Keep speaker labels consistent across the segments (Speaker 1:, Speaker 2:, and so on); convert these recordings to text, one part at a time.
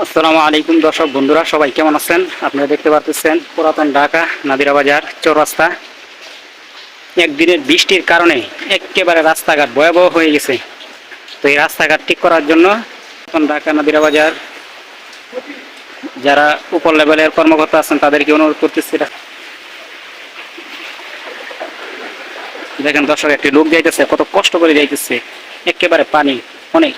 Speaker 1: আসসালামু আলাইকুম দর্শক বন্ধুরা, সবাই কেমন আছেন? আপনারা দেখতে পাচ্ছেন পুরাতন ঢাকা নাদিরা বাজার চৌরাস্তা একদিনের বৃষ্টির কারণে একেবারে রাস্তাঘাট ভয়াবহ হয়ে গেছে। তো এই রাস্তাঘাট ঠিক করার জন্য পুরাতন ঢাকা নাদিরা বাজার, যারা উপর লেভেলের কর্মকর্তা আছেন, তাদেরকে অনুরোধ করতেছি দেখেন দর্শক, একটি লোক যাইতেছে, কত কষ্ট করে যাইতেছে। একেবারে পানি অনেক।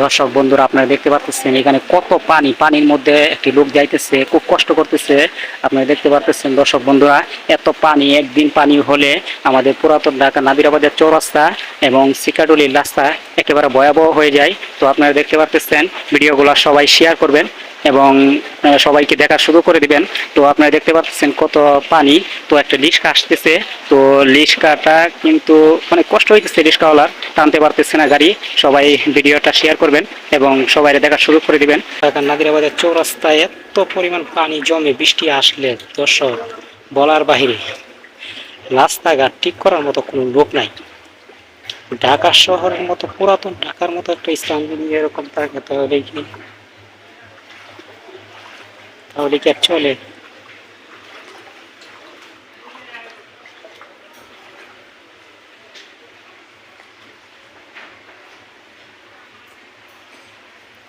Speaker 1: দর্শক বন্ধুরা, আপনারা দেখতে পাচ্ছেন এখানে কত পানি, পানির মধ্যে একটি লোক যাইতেছে, খুব কষ্ট করতেছে। আপনারা দেখতে পাচ্ছেন দর্শক বন্ধুরা, এত পানি, একদিন পানি হলে আমাদের পুরাতন ঢাকা নাদিরাবাদের চৌরাস্তা এবং সিকাডুলির রাস্তা একেবারে ভয়াবহ হয়ে যায়। তো আপনারা দেখতে পাচ্ছেন ভিডিওগুলো সবাই শেয়ার করবেন। এবং সবাইকে দেখা শুরু করে দিবেন। তো আপনারা দেখতে পাচ্ছেন কত পানি। তো একটা লিস্কা আসতেছে তো লিস্কাটা কিন্তু অনেক কষ্ট হইতেছে লিস্কাওয়ালার টানতে পারতেছে না গাড়ি। সবাই ভিডিওটা শেয়ার করবেন এবং সবাই দেখা শুরু করে দিবেন। নাদিরাবাদের চৌরাস্তায় এত পরিমাণ পানি জমে বৃষ্টি আসলে দর্শক, বলার বাহিরে রাস্তাঘাট ঠিক করার মতো কোনো লোক নাই। ঢাকা শহরের মতো পুরাতন ঢাকার মতো একটা যদি এরকম থাকে তাহলে তাহলে কি আর চলে?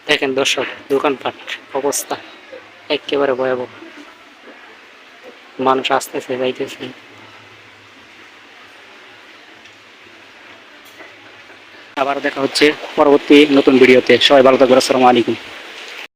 Speaker 1: দেখেন দর্শক, দোকানপাট অবস্থা একেবারে ভয়াবহ। মানুষ আসতেছে, যাইতেছে। আবার দেখা হচ্ছে পরবর্তী নতুন ভিডিওতে। সবাই ভালো থাকবে আসসালামু আলাইকুম।